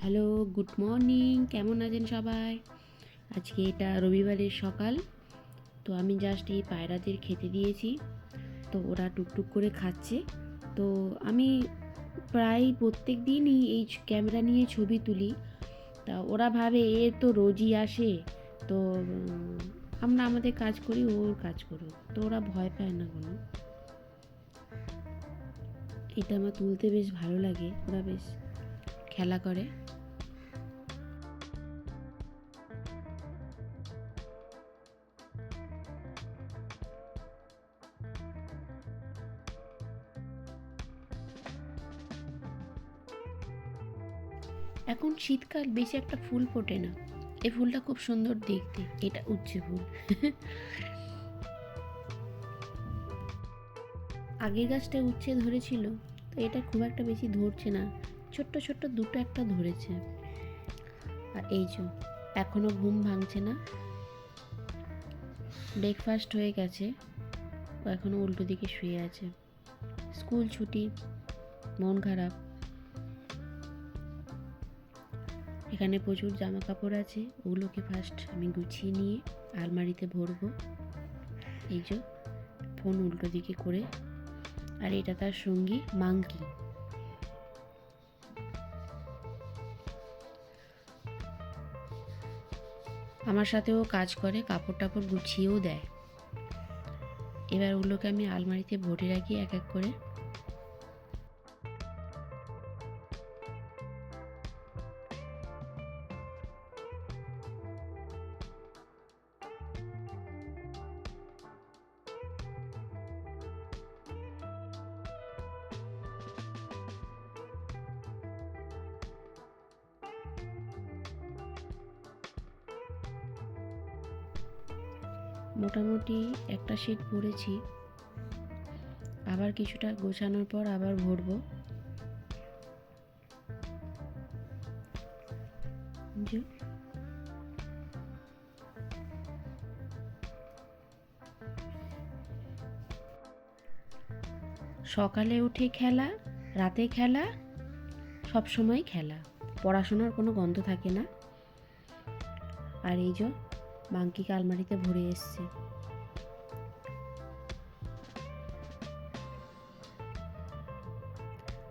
Hello, good morning. কেমন আছেন সবাই? আজকে এটা রবিবারের সকাল, তো আমি জাস্ট এই পায়রাদের খেতে দিয়েছি। তো ওরা টুকটুক করে খাচ্ছে। তো আমি প্রায় প্রত্যেক দিনই এই ক্যামেরা নিয়ে ছবি তুলি। তা ওরা ভাবে এ তো রোজই আসে। তো আমরা আমাদের কাজ করি ওর কাজ করুক। তো ওরা ভয় পায় না কোনো। এটা আমার তুলতে বেশ ভালো লাগে। ওরা বেশ খেলা করে। এখন শীতকাল, বেশি একটা ফুল ফোটে না। এই ফুলটা খুব সুন্দর দেখতে। এটা উচ্ছে ফুল। আগের গাছটা উচ্ছে ধরেছিল, তো এটা খুব একটা বেশি ধরছে না। ছোট্ট ছোট্ট দুটো একটা ধরেছে। আর এই যে, এখনও ঘুম ভাঙছে না। ব্রেকফাস্ট হয়ে গেছে। ও এখনও উল্টো দিকে শুয়ে আছে। স্কুল ছুটি, মন খারাপ। এখানে প্রচুর জামা কাপড় আছে, ওগুলোকে ফার্স্ট আমি গুছিয়ে নিয়ে আলমারিতে ভরবো। এই যে, ফোন উল্টো দিকে করে। আর এটা তার সঙ্গী মাংকি আমার সাথেও কাজ করে কাপড় টাপড় গুছিয়েও দেয়। এবার ওগুলোকে আমি আলমারিতে ভরে রাখি এক এক করে। মোটামুটি একটা শিট ভরেছি। আবার কিছুটা গোছানোর পর আবার ভরবো। সকালে উঠে খেলা, রাতে খেলা সব সময় খেলা। পড়াশোনার কোনো গন্ধ থাকে না। আর এই যে বাঙ্কিকে আলমারিতে ভরে এসছে।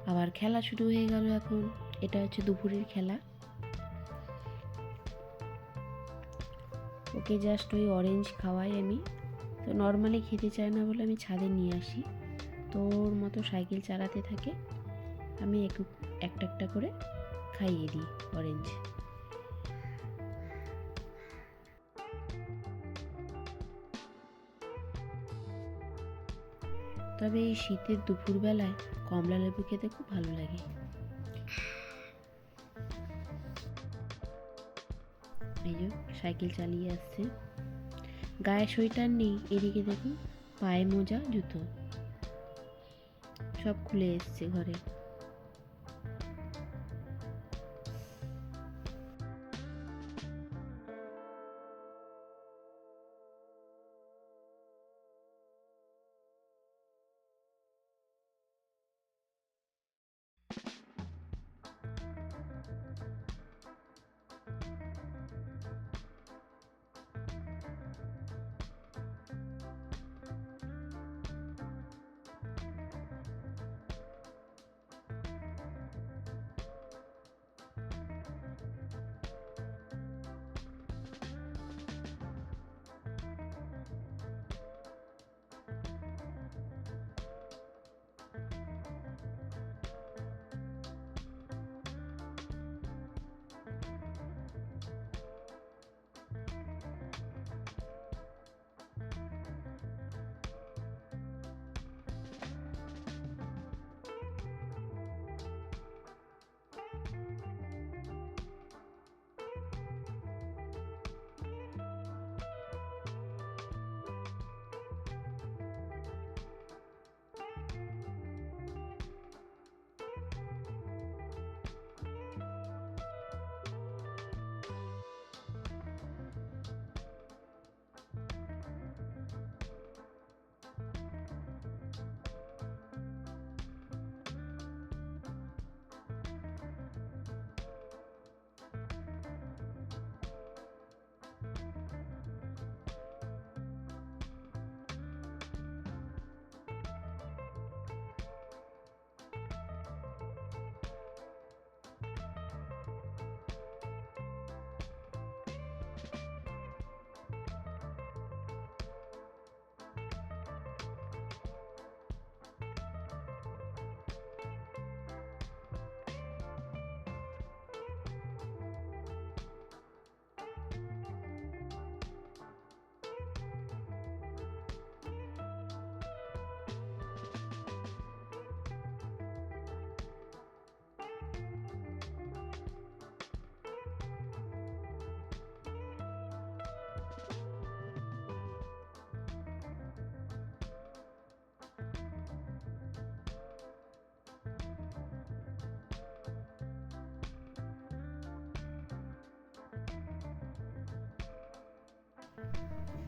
আবার খেলা শুরু হয়ে গেল এখন। এটা হচ্ছে দুপুরের খেলা। ওকে জাস্ট ওই অরেঞ্জ খাওয়াই আমি। তো নর্মালি খেতে চায় না বলে আমি ছাদে নিয়ে আসি। তো ওর মতো সাইকেল চালাতে থাকে। আমি একটু একটা একটা করে খাইয়ে দিই অরেঞ্জ তবে এই শীতের দুপুরবেলায় কমলা লেবু খেতে খুব ভালো লাগে। এই সাইকেল চালিয়ে আসছে। গায়ে সোয়েটার নেই, এদিকে দেখুন, পায়ে মোজা, জুতো। সব খুলে এসছে ঘরে।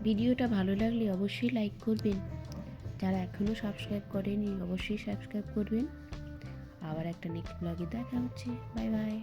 ভিডিওটা ভালো লাগলে অবশ্যই লাইক করবেন। যারা এখনও সাবস্ক্রাইব করেনি, অবশ্যই সাবস্ক্রাইব করবেন। আবার একটা নেক্সট ব্লগে দেখা হচ্ছে। Bye bye.